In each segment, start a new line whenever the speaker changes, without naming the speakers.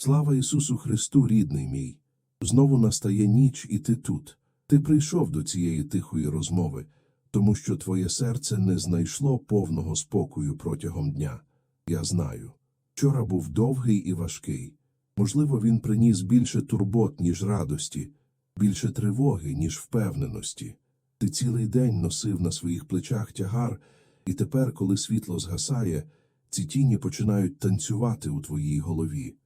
Слава Ісусу Христу, рідний мій! Знову настає ніч, і ти тут. Ти прийшов до цієї тихої розмови, тому що твоє серце не знайшло повного спокою протягом дня. Я знаю. Вчора був довгий і важкий. Можливо, він приніс більше турбот, ніж радості, більше тривоги, ніж впевненості. Ти цілий день носив на своїх плечах тягар, і тепер, коли світло згасає, ці тіні починають танцювати у твоїй голові.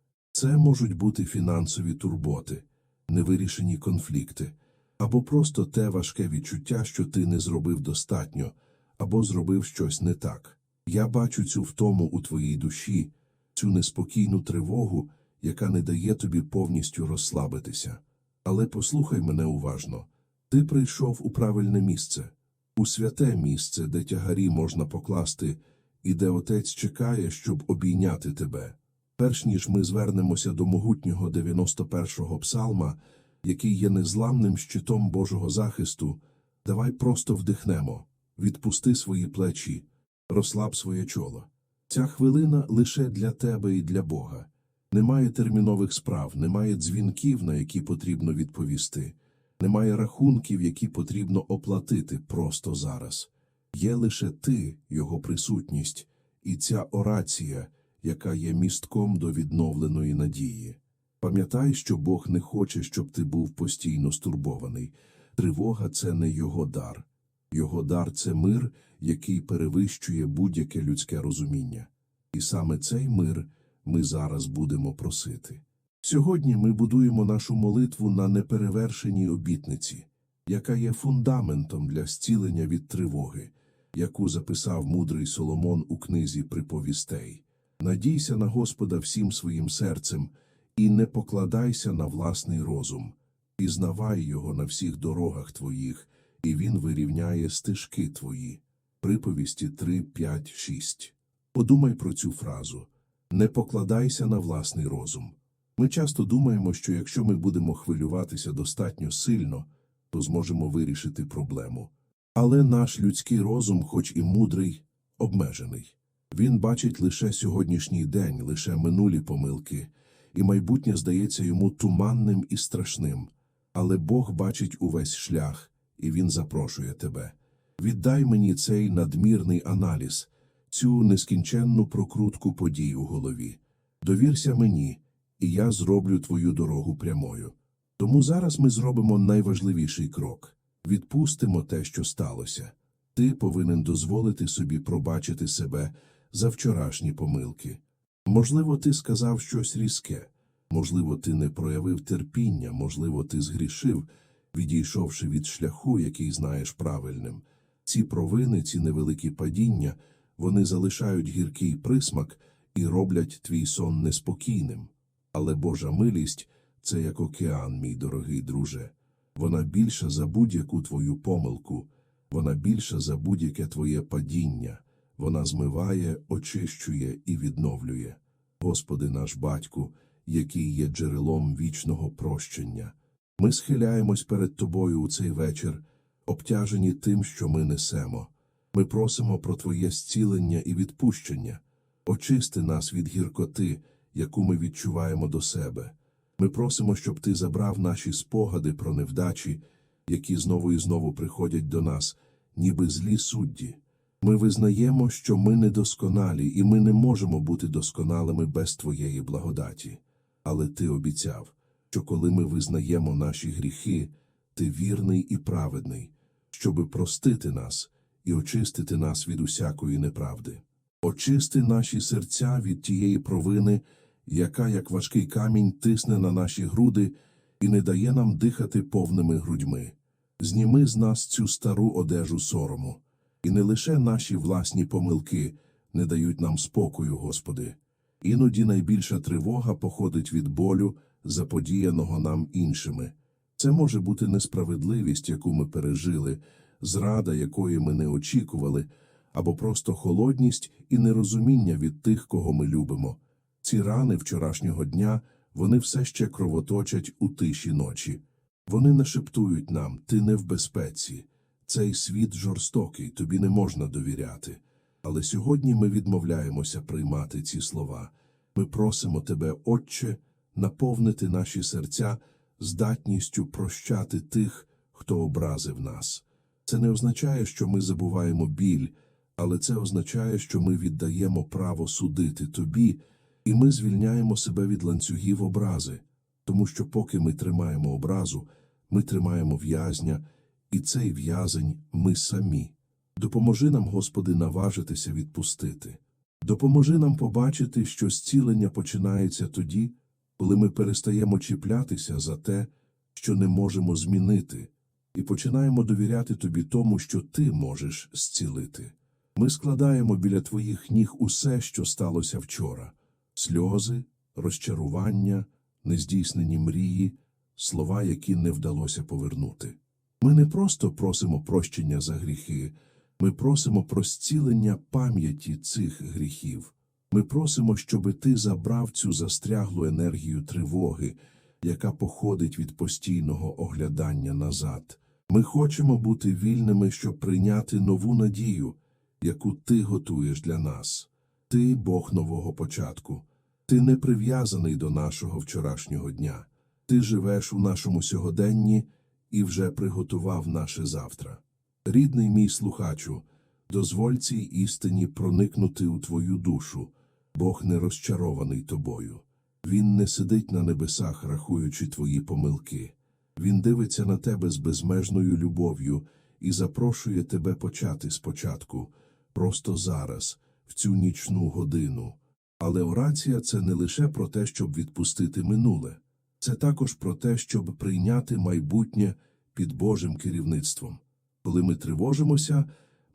Це можуть бути фінансові турботи, невирішені конфлікти, або просто те важке відчуття, що ти не зробив достатньо, або зробив щось не так. Я бачу цю втому у твоїй душі, цю неспокійну тривогу, яка не дає тобі повністю розслабитися. Але послухай мене уважно. Ти прийшов у правильне місце, у святе місце, де тягарі можна покласти, і де отець чекає, щоб обійняти тебе. Перш ніж ми звернемося до могутнього 91-го псалма, який є незламним щитом Божого захисту, давай просто вдихнемо, відпусти свої плечі, розслаб своє чоло. Ця хвилина лише для тебе і для Бога. Немає термінових справ, немає дзвінків, на які потрібно відповісти, немає рахунків, які потрібно оплатити просто зараз. Є лише ти, його присутність, і ця орація, яка є містком до відновленої надії. Пам'ятай, що Бог не хоче, щоб ти був постійно стурбований. Тривога це не його дар. Його дар це мир, який перевищує будь-яке людське розуміння. І саме цей мир ми зараз будемо просити. Сьогодні ми будуємо нашу молитву на неперевершеній обітниці, яка є фундаментом для зцілення від тривоги, яку записав мудрий Соломон у книзі приповістей. Надійся на Господа всім своїм серцем і не покладайся на власний розум, пізнавай його на всіх дорогах твоїх, і він вирівняє стежки твої. Приповісті 3, 5, 6. Подумай про цю фразу. Не покладайся на власний розум. Ми часто думаємо, що якщо ми будемо хвилюватися достатньо сильно, то зможемо вирішити проблему. Але наш людський розум, хоч і мудрий, обмежений. Він бачить лише сьогоднішній день, лише минулі помилки, і майбутнє здається йому туманним і страшним. Але Бог бачить увесь шлях, і Він запрошує тебе. Віддай мені цей надмірний аналіз, цю нескінченну прокрутку подій у голові. Довірся мені, і я зроблю твою дорогу прямою. Тому зараз ми зробимо найважливіший крок відпустимо те, що сталося. Ти повинен дозволити собі пробачити себе за вчорашні помилки. Можливо, ти сказав щось різке, можливо, ти не проявив терпіння, можливо, ти згрішив, відійшовши від шляху, який знаєш правильним. Ці провини, ці невеликі падіння, вони залишають гіркий присмак і роблять твій сон неспокійним. Але Божа милість це як океан, мій дорогий друже. Вона більша за будь-яку твою помилку, вона більша за будь-яке твоє падіння. Вона змиває, очищує і відновлює. Господи наш Батьку, який є джерелом вічного прощення. Ми схиляємось перед Тобою у цей вечір, обтяжені тим, що ми несемо. Ми просимо про Твоє зцілення і відпущення. Очисти нас від гіркоти, яку ми відчуваємо до себе. Ми просимо, щоб Ти забрав наші спогади про невдачі, які знову і знову приходять до нас, ніби злі судді. Ми визнаємо, що ми недосконалі, і ми не можемо бути досконалими без Твоєї благодаті. Але Ти обіцяв, що коли ми визнаємо наші гріхи, Ти вірний і праведний, щоби простити нас і очистити нас від усякої неправди. Очисти наші серця від тієї провини, яка, як важкий камінь, тисне на наші груди і не дає нам дихати повними грудьми. Зніми з нас цю стару одежу сорому. І не лише наші власні помилки не дають нам спокою, Господи. Іноді найбільша тривога походить від болю, заподіяного нам іншими. Це може бути несправедливість, яку ми пережили, зрада, якої ми не очікували, або просто холодність і нерозуміння від тих, кого ми любимо. Ці рани вчорашнього дня вони все ще кровоточать у тиші ночі. Вони нашептують нам, ти не в безпеці. Цей світ жорстокий, тобі не можна довіряти. Але сьогодні ми відмовляємося приймати ці слова. Ми просимо тебе, Отче, наповнити наші серця здатністю прощати тих, хто образив нас. Це не означає, що ми забуваємо біль, але це означає, що ми віддаємо право судити тобі, і ми звільняємо себе від ланцюгів образи, тому що поки ми тримаємо образу, ми тримаємо в'язня, і цей в'язень ми самі. Допоможи нам, Господи, наважитися відпустити. Допоможи нам побачити, що зцілення починається тоді, коли ми перестаємо чіплятися за те, що не можемо змінити, і починаємо довіряти тобі тому, що ти можеш зцілити. Ми складаємо біля твоїх ніг усе, що сталося вчора: сльози, розчарування, нездійснені мрії, слова, які не вдалося повернути. Ми не просто просимо прощення за гріхи, ми просимо про зцілення пам'яті цих гріхів. Ми просимо, щоби ти забрав цю застряглу енергію тривоги, яка походить від постійного оглядання назад. Ми хочемо бути вільними, щоб прийняти нову надію, яку ти готуєш для нас. Ти Бог нового початку. Ти не прив'язаний до нашого вчорашнього дня. Ти живеш у нашому сьогоденні і вже приготував наше завтра. Рідний мій слухачу, дозволь цій істині проникнути у твою душу. Бог не розчарований тобою. Він не сидить на небесах, рахуючи твої помилки. Він дивиться на тебе з безмежною любов'ю і запрошує тебе почати спочатку, просто зараз, в цю нічну годину. Але орація це не лише про те, щоб відпустити минуле, це також про те, щоб прийняти майбутнє під Божим керівництвом. Коли ми тривожимося,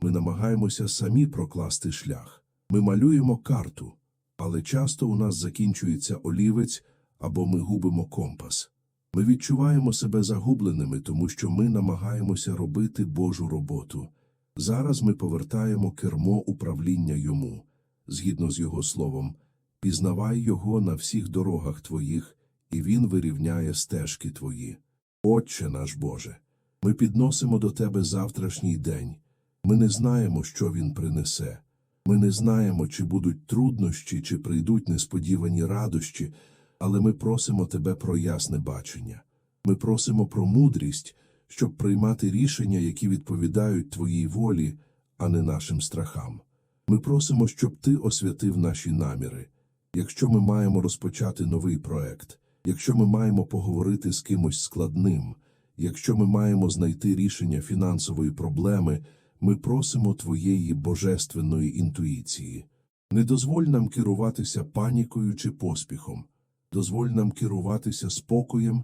ми намагаємося самі прокласти шлях. Ми малюємо карту, але часто у нас закінчується олівець або ми губимо компас. Ми відчуваємо себе загубленими, тому що ми намагаємося робити Божу роботу. Зараз ми повертаємо кермо управління йому, згідно з його словом, пізнавай його на всіх дорогах твоїх, і він вирівняє стежки твої. Отче наш Боже, ми підносимо до Тебе завтрашній день. Ми не знаємо, що він принесе. Ми не знаємо, чи будуть труднощі, чи прийдуть несподівані радощі, але ми просимо Тебе про ясне бачення. Ми просимо про мудрість, щоб приймати рішення, які відповідають Твоїй волі, а не нашим страхам. Ми просимо, щоб Ти освятив наші наміри. Якщо ми маємо розпочати новий проект, якщо ми маємо поговорити з кимось складним, якщо ми маємо знайти рішення фінансової проблеми, ми просимо Твоєї божественної інтуїції. Не дозволь нам керуватися панікою чи поспіхом, дозволь нам керуватися спокоєм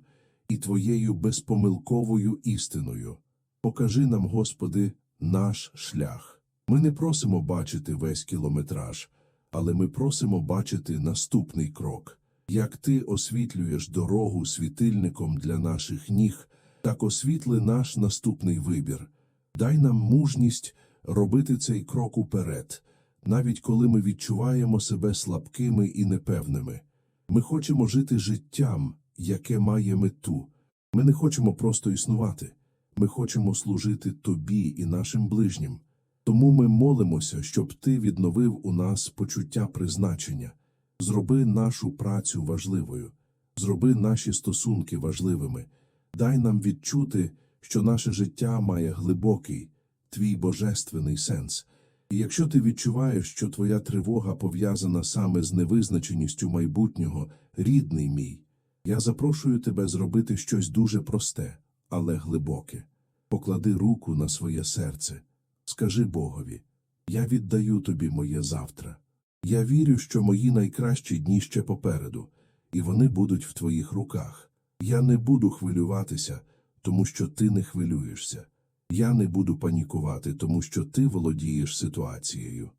і Твоєю безпомилковою істиною. Покажи нам, Господи, наш шлях. Ми не просимо бачити весь кілометраж, але ми просимо бачити наступний крок. Як Ти освітлюєш дорогу світильником для наших ніг, так освітли наш наступний вибір. Дай нам мужність робити цей крок уперед, навіть коли ми відчуваємо себе слабкими і непевними. Ми хочемо жити життям, яке має мету. Ми не хочемо просто існувати. Ми хочемо служити тобі і нашим ближнім. Тому ми молимося, щоб ти відновив у нас почуття призначення. Зроби нашу працю важливою, зроби наші стосунки важливими. Дай нам відчути, що наше життя має глибокий, твій божественний сенс. І якщо ти відчуваєш, що твоя тривога пов'язана саме з невизначеністю майбутнього, рідний мій, я запрошую тебе зробити щось дуже просте, але глибоке. Поклади руку на своє серце. Скажи Богові, я віддаю тобі моє завтра. Я вірю, що мої найкращі дні ще попереду, і вони будуть в твоїх руках. Я не буду хвилюватися, тому що ти не хвилюєшся. Я не буду панікувати, тому що ти володієш ситуацією.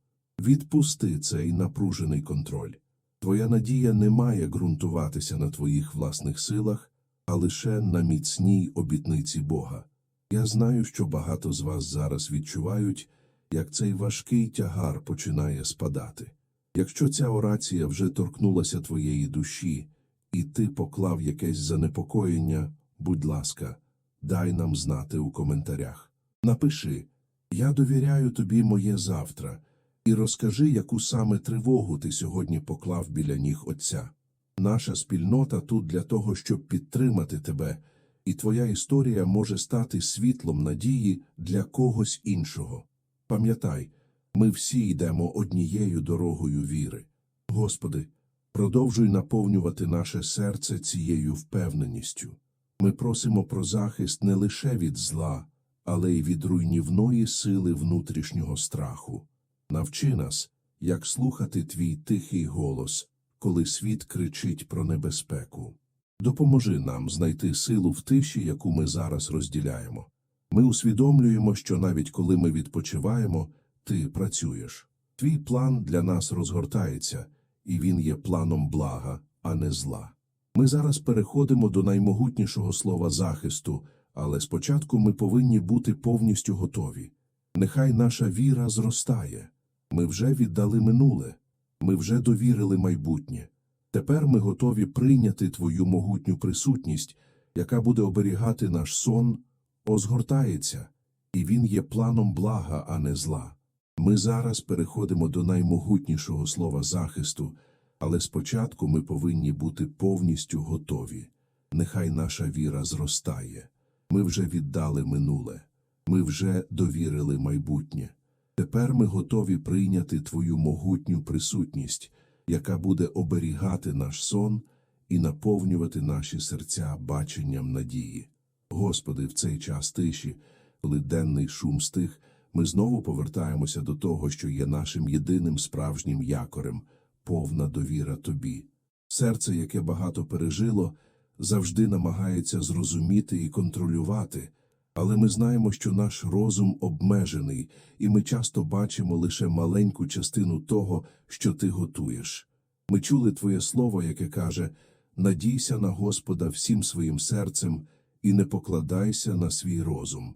Відпусти цей напружений контроль. Твоя надія не має ґрунтуватися на твоїх власних силах, а лише на міцній обітниці Бога. Я знаю, що багато з вас зараз відчувають, як цей важкий тягар починає спадати. Якщо ця орація вже торкнулася твоєї душі, і ти поклав якесь занепокоєння, будь ласка, дай нам знати у коментарях. Напиши Я довіряю тобі моє завтра, і розкажи, яку саме тривогу ти сьогодні поклав біля ніг Отця. Наша спільнота тут для того, щоб підтримати тебе, і твоя історія може стати світлом надії для когось іншого. Пам'ятай, ми всі йдемо однією дорогою віри. Господи, продовжуй наповнювати наше серце цією впевненістю. Ми просимо про захист не лише від зла, але й від руйнівної сили внутрішнього страху. Навчи нас, як слухати твій тихий голос, коли світ кричить про небезпеку. Допоможи нам знайти силу в тиші, яку ми зараз розділяємо. Ми усвідомлюємо, що навіть коли ми відпочиваємо, ти працюєш. Твій план для нас розгортається, і він є планом блага, а не зла. Ми зараз переходимо до наймогутнішого слова захисту, але спочатку ми повинні бути повністю готові. Нехай наша віра зростає. Ми вже віддали минуле, ми вже довірили майбутнє. Тепер ми готові прийняти твою могутню присутність, яка буде оберігати наш сон, озгортається, і він є планом блага, а не зла. Ми зараз переходимо до наймогутнішого слова захисту, але спочатку ми повинні бути повністю готові. Нехай наша віра зростає. Ми вже віддали минуле, ми вже довірили майбутнє. Тепер ми готові прийняти твою могутню присутність, яка буде оберігати наш сон і наповнювати наші серця баченням надії. Господи, в цей час тиші, коли денний шум стих, ми знову повертаємося до того, що є нашим єдиним справжнім якорем повна довіра Тобі. Серце, яке багато пережило, завжди намагається зрозуміти і контролювати, але ми знаємо, що наш розум обмежений, і ми часто бачимо лише маленьку частину того, що ти готуєш. Ми чули Твоє слово, яке каже Надійся на Господа всім своїм серцем і не покладайся на свій розум.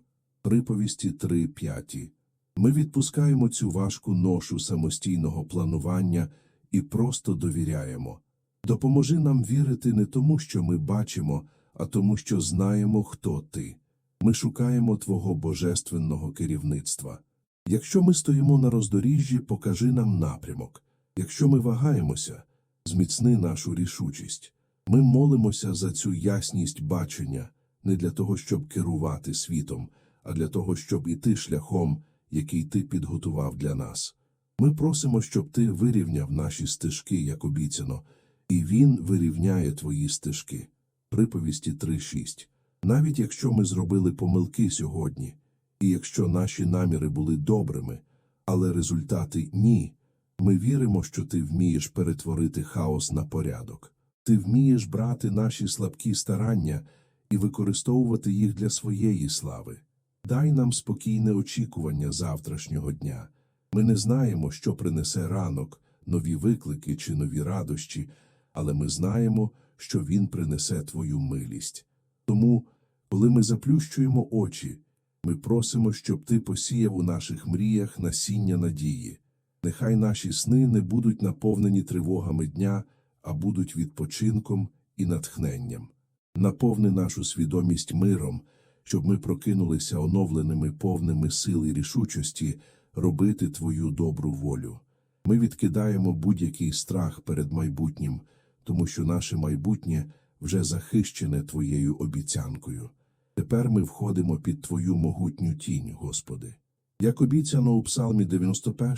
Приповісті 3.5. Ми відпускаємо цю важку ношу самостійного планування і просто довіряємо. Допоможи нам вірити не тому, що ми бачимо, а тому, що знаємо, хто ти. Ми шукаємо Твого божественного керівництва. Якщо ми стоїмо на роздоріжжі, покажи нам напрямок. Якщо ми вагаємося, зміцни нашу рішучість. Ми молимося за цю ясність бачення не для того, щоб керувати світом, а для того, щоб іти шляхом, який ти підготував для нас. Ми просимо, щоб ти вирівняв наші стежки, як обіцяно, і він вирівняє твої стежки. Приповісті 3.6. Навіть якщо ми зробили помилки сьогодні, і якщо наші наміри були добрими, але результати ні, ми віримо, що ти вмієш перетворити хаос на порядок. Ти вмієш брати наші слабкі старання і використовувати їх для своєї слави. Дай нам спокійне очікування завтрашнього дня. Ми не знаємо, що принесе ранок, нові виклики чи нові радощі, але ми знаємо, що він принесе твою милість. Тому, коли ми заплющуємо очі, ми просимо, щоб ти посіяв у наших мріях насіння надії. Нехай наші сни не будуть наповнені тривогами дня, а будуть відпочинком і натхненням. Наповни нашу свідомість миром, щоб ми прокинулися оновленими повними сил і рішучості робити Твою добру волю. Ми відкидаємо будь-який страх перед майбутнім, тому що наше майбутнє вже захищене Твоєю обіцянкою. Тепер ми входимо під Твою могутню тінь, Господи. Як обіцяно у Псалмі 91,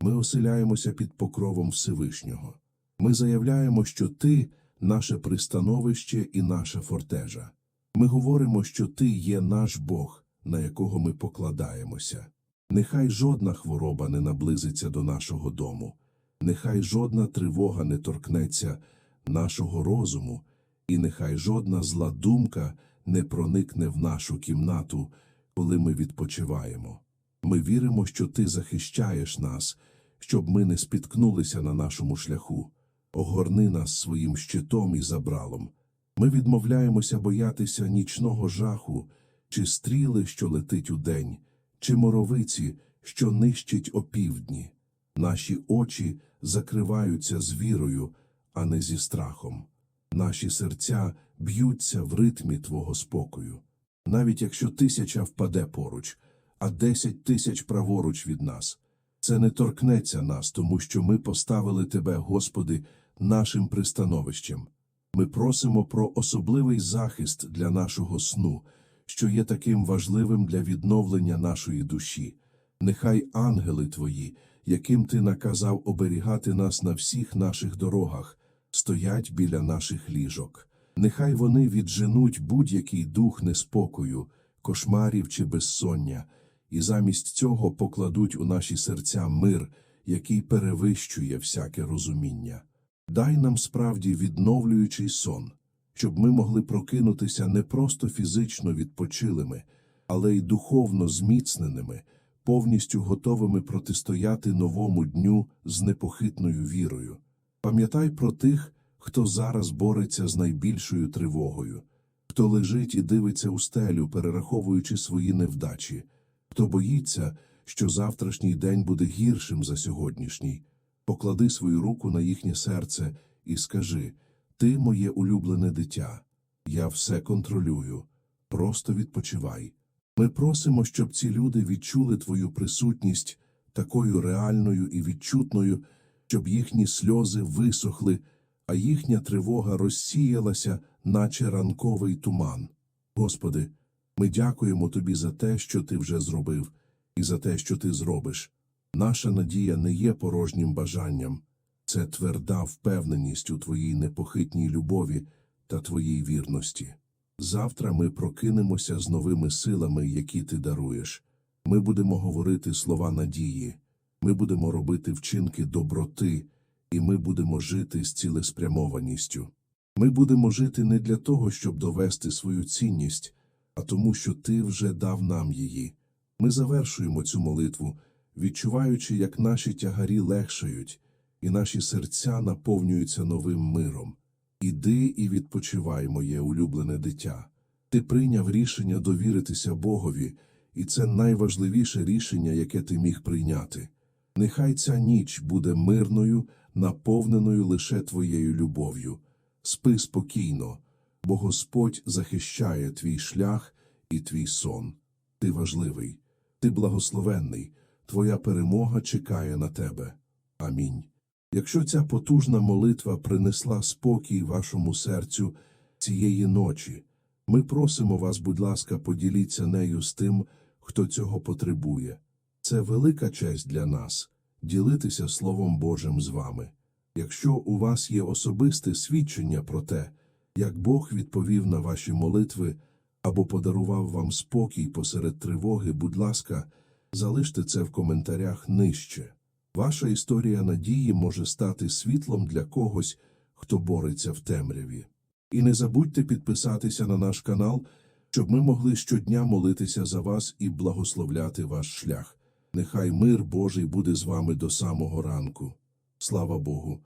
ми оселяємося під покровом Всевишнього. Ми заявляємо, що Ти наше пристановище і наша фортежа. Ми говоримо, що Ти є наш Бог, на якого ми покладаємося. Нехай жодна хвороба не наблизиться до нашого дому, нехай жодна тривога не торкнеться нашого розуму, і нехай жодна зла думка не проникне в нашу кімнату, коли ми відпочиваємо. Ми віримо, що Ти захищаєш нас, щоб ми не спіткнулися на нашому шляху. Огорни нас своїм щитом і забралом. Ми відмовляємося боятися нічного жаху, чи стріли, що летить удень, чи моровиці, що нищить опівдні. Наші очі закриваються з вірою, а не зі страхом. Наші серця б'ються в ритмі Твого спокою. Навіть якщо тисяча впаде поруч, а десять тисяч праворуч від нас, це не торкнеться нас, тому що ми поставили Тебе, Господи, нашим пристановищем. Ми просимо про особливий захист для нашого сну, що є таким важливим для відновлення нашої душі. Нехай ангели твої, яким ти наказав оберігати нас на всіх наших дорогах, стоять біля наших ліжок. Нехай вони відженуть будь-який дух неспокою, кошмарів чи безсоння, і замість цього покладуть у наші серця мир, який перевищує всяке розуміння. Дай нам справді відновлюючий сон, щоб ми могли прокинутися не просто фізично відпочилими, але й духовно зміцненими, повністю готовими протистояти новому дню з непохитною вірою. Пам'ятай про тих, хто зараз бореться з найбільшою тривогою, хто лежить і дивиться у стелю, перераховуючи свої невдачі, хто боїться, що завтрашній день буде гіршим за сьогоднішній. Поклади свою руку на їхнє серце і скажи: Ти моє улюблене дитя, я все контролюю, просто відпочивай. Ми просимо, щоб ці люди відчули твою присутність такою реальною і відчутною, щоб їхні сльози висохли, а їхня тривога розсіялася, наче ранковий туман. Господи, ми дякуємо Тобі за те, що Ти вже зробив, і за те, що Ти зробиш. Наша надія не є порожнім бажанням, це тверда впевненість у Твоїй непохитній любові та Твоїй вірності. Завтра ми прокинемося з новими силами, які Ти даруєш. Ми будемо говорити слова надії, ми будемо робити вчинки доброти, і ми будемо жити з цілеспрямованістю. Ми будемо жити не для того, щоб довести свою цінність, а тому, що Ти вже дав нам її. Ми завершуємо цю молитву, відчуваючи, як наші тягарі легшають, і наші серця наповнюються новим миром. Іди і відпочивай, моє улюблене дитя. Ти прийняв рішення довіритися Богові, і це найважливіше рішення, яке ти міг прийняти. Нехай ця ніч буде мирною, наповненою лише твоєю любов'ю. Спи спокійно, бо Господь захищає твій шлях і твій сон. Ти важливий, ти благословенний, твоя перемога чекає на тебе. Амінь. Якщо ця потужна молитва принесла спокій вашому серцю цієї ночі, ми просимо вас, будь ласка, поділіться нею з тим, хто цього потребує. Це велика честь для нас ділитися Словом Божим з вами. Якщо у вас є особисте свідчення про те, як Бог відповів на ваші молитви або подарував вам спокій посеред тривоги, будь ласка, залиште це в коментарях нижче. Ваша історія надії може стати світлом для когось, хто бореться в темряві. І не забудьте підписатися на наш канал, щоб ми могли щодня молитися за вас і благословляти ваш шлях. Нехай мир Божий буде з вами до самого ранку. Слава Богу!